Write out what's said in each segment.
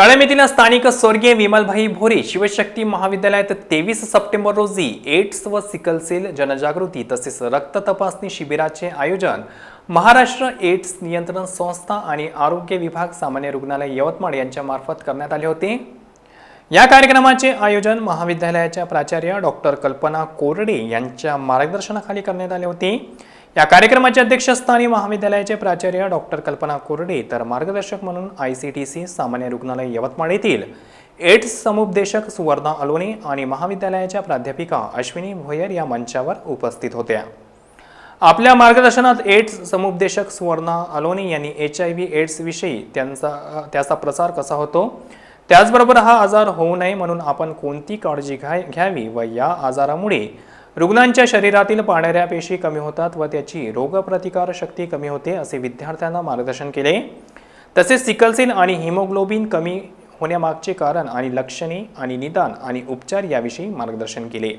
काळेमेथीला स्थानिक स्वर्गीय विमलभाई भोरे शिवशक्ती महाविद्यालयात तेवीस सप्टेंबर रोजी एड्स व सिकलसेल जनजागृती तसेच रक्त तपासणी शिबिराचे आयोजन महाराष्ट्र एड्स नियंत्रण संस्था आणि आरोग्य विभाग सामान्य रुग्णालय यवतमाळ यांच्यामार्फत करण्यात आले होते. या कार्यक्रमाचे आयोजन महाविद्यालयाच्या प्राचार्य डॉक्टर कल्पना कोरडे यांच्या मार्गदर्शनाखाली करण्यात आले होते. या कार्यक्रमाचे अध्यक्षस्थानी महाविद्यालयाचे प्राचार्य डॉक्टर कल्पना कोरडे तर मार्गदर्शक म्हणून आय सी टी सी सामान्य रुग्णालय यवतमाळ येथील एड्स समुपदेशक सुवर्णा अलोने आणि महाविद्यालयाच्या प्राध्यापिका अश्विनी भोयर या मंचावर उपस्थित होत्या. आपल्या मार्गदर्शनात एड्स समुपदेशक सुवर्णा अलोनी यांनी एच आय व्ही एड्सविषयी त्यांचा त्याचा प्रसार कसा होतो? त्याचबरोबर हा आजार होऊ नये म्हणून आपण कोणती काळजी घ्या घ्यावी व या आजारामुळे रुग्णांच्या शरीरातील पांढऱ्या पेशी कमी होतात व त्याची रोगप्रतिकार शक्ती कमी होते असे विद्यार्थ्यांना मार्गदर्शन केले. तसेच सिकलसेल आणि हिमोग्लोबिन कमी होण्यामागचे कारण आणि लक्षणे आणि निदान आणि उपचार याविषयी मार्गदर्शन केले.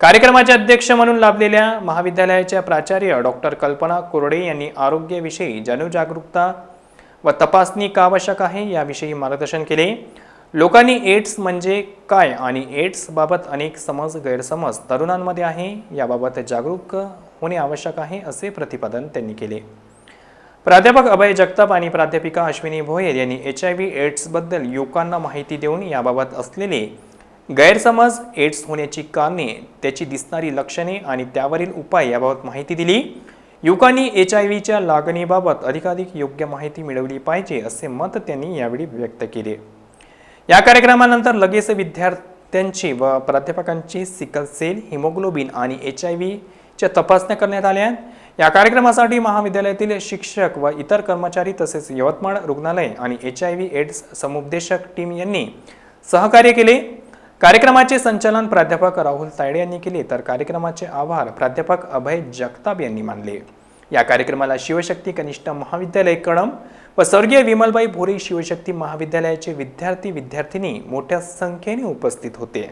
कार्यक्रमाचे अध्यक्ष म्हणून लाभलेल्या महाविद्यालयाच्या प्राचार्य डॉक्टर कल्पना कोरडे यांनी आरोग्याविषयी जनजागरूकता व तपासणी का आवश्यक आहे याविषयी मार्गदर्शन केले. लोकांनी एड्स म्हणजे काय आणि एड्सबाबत अनेक समज गैरसमज तरुणांमध्ये आहे. याबाबत जागरूक होणे आवश्यक आहे असे प्रतिपादन त्यांनी केले. प्राध्यापक अभय जगताप आणि प्राध्यापिका अश्विनी भोयर यांनी एच आय व्ही एड्सबद्दल युवकांना माहिती देऊन याबाबत असलेले गैरसमज एड्स होण्याची कारणे त्याची दिसणारी लक्षणे आणि त्यावरील उपाय याबाबत माहिती दिली. युवकांनी एच आय व्हीच्या लागणीबाबत अधिकाधिक योग्य माहिती मिळवली पाहिजे असे मत त्यांनी यावेळी व्यक्त केले. या कार्यक्रमानंतर लगेच विद्यार्थ्यांची व प्राध्यापकांची सिकल सेल हिमोग्लोबिन आणि एच आय व्हीच्या तपासण्या करण्यात आल्या या कार्यक्रमासाठी महाविद्यालयातील शिक्षक व इतर कर्मचारी तसेच यवतमाळ रुग्णालय आणि एच आय व्ही एड्स समुपदेशक टीम यांनी सहकार्य केले. कार्यक्रमाचे संचालन प्राध्यापक राहुल तायडे यांनी केले तर कार्यक्रमाचे आभार प्राध्यापक अभय जगताप यांनी मानले. या कार्यक्रमाला शिवशक्ती कनिष्ठ महाविद्यालय कळम व स्वर्गीय विमलबाई भोरे शिवशक्ती महाविद्यालयाचे विद्यार्थी विद्यार्थिनी मोठ्या संख्येने उपस्थित होते.